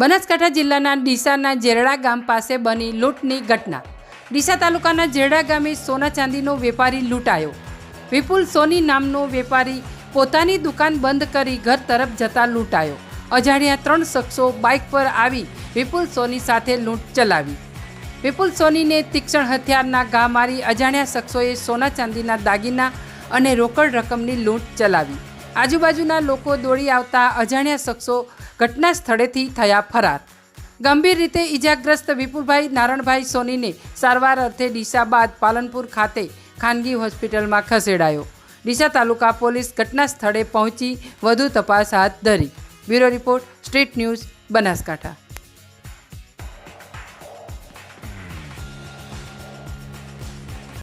બનાસકાંઠા જિલ્લાના ડીસાના જેરડા ગામ પાસે બની લૂંટની ઘટના. ડીસા તાલુકાના જેરડા ગામે સોના ચાંદીનો વેપારી લૂંટાયો. વિપુલ સોની નામનો વેપારી પોતાની દુકાન બંધ કરી ઘર તરફ જતા લૂંટાયો. અજાણ્યા ત્રણ શખ્સો બાઇક પર આવી વિપુલ સોની સાથે લૂંટ ચલાવી. વિપુલ સોનીને તીક્ષણ હથિયારના ઘા મારી અજાણ્યા શખ્સોએ સોના ચાંદીના દાગીના અને રોકડ રકમની લૂંટ ચલાવી. આજુબાજુના લોકો દોડી આવતા અજાણ્યા શખ્સો ઘટના સ્થળેથી થયા ફરાર. ગંભીર રીતે ઈજાગ્રસ્ત વિપુલભાઈ નારણભાઈ સોનીને સારવાર અર્થે ડીસા બાદ પાલનપુર ખાતે ખાનગી હોસ્પિટલમાં ખસેડાયો. ડીસા તાલુકા પોલીસ ઘટના સ્થળે પહોંચી વધુ તપાસ હાથ ધરી. Bureau report, street news, Banaskantha.